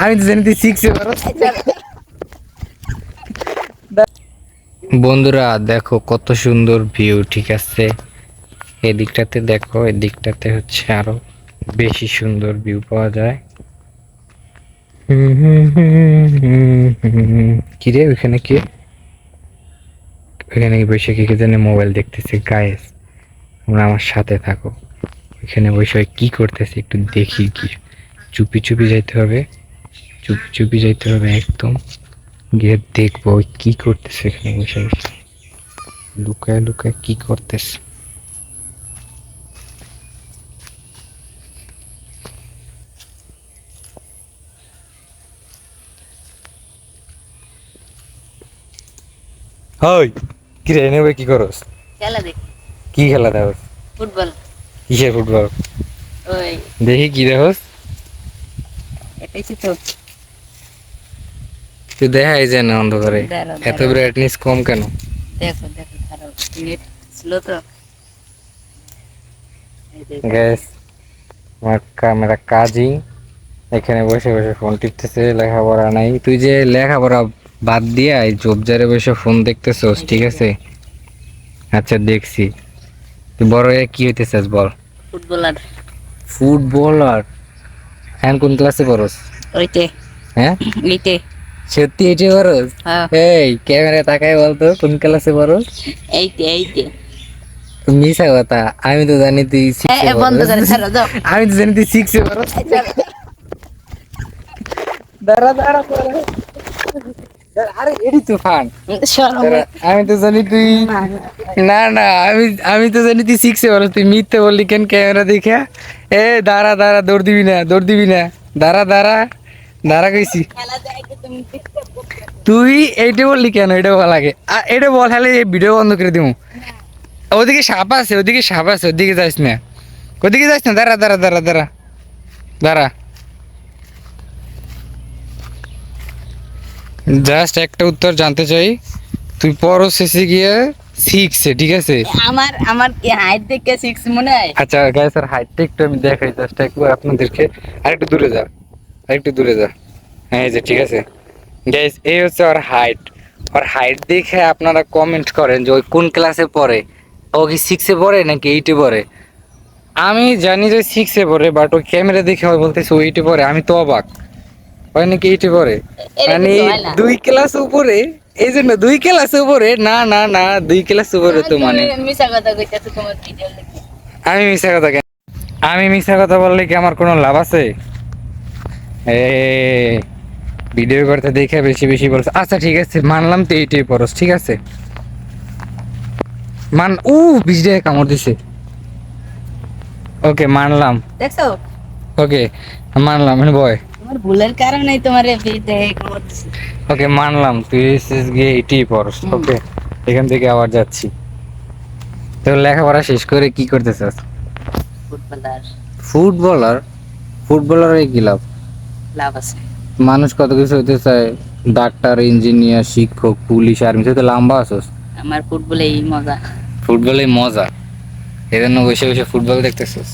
আমি তো জানি তুই শিখছে পারো বন্ধুরা দেখো কত সুন্দর ভিউ ঠিক আছে? এদিকটাতে দেখো এদিকটাতে হচ্ছে আরও বেশি সুন্দর ভিউ পাওয়া যায়। কিরে ওইখানে কি? ওইখানে বসে কি কি জানে মোবাইল দেখতেছে গায়েস তোমরা আমার সাথে থাকো। ওইখানে বসে কি করতেছে একটু দেখি কি চুপি চুপি যাইতে হবে। চুপি চুপি যাইতে হবে একদম। গিয়ে দেখব ওই কি করতেছে এখানে বসে বসে। লুকায় লুকায় কি করতেছে। হই কি রে নেবে কি করস? খেলা দেখ। কি খেলা দেখ ফুটবল। কিসের ফুটবল? ওই দেখি কি দেখোস? তো তুই দেখাই যায় না অন্ধকারে। এত। ব্রাইটনেস কম কেন? দেখো দেখো খারাপ নেট স্লো তো। গ্যাস আমার ক্যামেরা কাজই এখানে বসে বসে ফোন টিপতেছে লেখাপড়া নাই। তুই যে লেখাপড়া বাদ দিয়ে এই জবজারে বসে ফোন দেখতেছস ঠিক আছে? আচ্ছা দেখছি। তুই বড় হয়ে কি হইতে চাস বল? ফুটবলার ফুটবলার এখন কোন ক্লাসে পড়স? ওইতে। হ্যাঁ? এইতে। সত্যি এইটে পড়স? হ্যাঁ। এই ক্যামেরা তাকাই বলতো কোন ক্লাসে পড়স? এইটে এইটে মিশা কথা আমি তো জানি তুই আমি তো জানি তুই শিখছে পড়স। দাঁড়া। দাঁড়া, আরে এডি তুফান। আমি তো জানি তুই না না আমি আমি তো জানি তুই সিক্সে পড়স তুই মিথ্যে বললি কেন ক্যামেরা দেখে? এ দাঁড়া দাঁড়া দৌড় দিবি না দৌড় দিবি না। দাঁড়া দাঁড়া দাঁড়া কইছি। তুই এইটা বললি কেন? এটা ভালো লাগে। আর এটা বল হলে এই ভিডিও বন্ধ করে দিব ওদিকে সাপ আছে ওদিকে সাপ আছে ওদিকে যাইস না। ওদিকে যাইস না দাঁড়া দাঁড়া দাঁড়া দাঁড়া। দাঁড়া। জাস্ট একটা উত্তর জানতে চাই। তুই পর শেষে গিয়ে শিখছে ঠিক আছে? আমার আমার কি হাইট দেখে সিক্স মনে হয়? আচ্ছা গায়ে স্যার হাইটটা একটু আমি দেখাই জাস্ট একবার আপনাদেরকে। আরেকটু দূরে যা আরেকটু দূরে যা। হ্যাঁ এই যে ঠিক আছে। গাইস এই হচ্ছে ওর হাইট ওর হাইট দেখে আপনারা কমেন্ট করেন যে ওই কোন ক্লাসে পড়ে। ও কি সিক্সে পড়ে নাকি এইটে পড়ে? আমি জানি যে সিক্সে পড়ে বাট ওই ক্যামেরা দেখে হয় বলতেছে ও এইটে পড়ে। আমি তো অবাক। এইটে মানে। দুই ক্লাস উপরে এই জন্য দুই ক্লাস উপরে না না না দুই ক্লাস উপরে তো মানে। আমি মিথ্যা কথা কেন? আমি কথা বললে কি আমার কোনো লাভ আছে? এ ভিডিও করতে দেখে বেশি বেশি বলছ আচ্ছা ঠিক আছে মানলাম তো এইটাই পরস ঠিক আছে। মান উ বিজড়ে কামড় দিছে। ওকে মানলাম। দেখছ? ওকে মানলাম মানে বয়। তোমার ভুলের কারণেই তোমার ওকে মানলাম তুই এসএস গিয়ে পরস হুম। ওকে এখান থেকে আবার যাচ্ছি। তো লেখাপড়া শেষ করে কি করতে চাস ফুটবলার? ফুটবলার ফুটবলার কি লাভ? লাভ আছে। মানুষ কত কিছু হতে চায় ডাক্তার ইঞ্জিনিয়ার শিক্ষক পুলিশ আর্মি তো লম্বা আছোস। আমার ফুটবলে এই মজা। ফুটবলে মজা। এজন্য বসে বসে ফুটবল দেখতেছিস।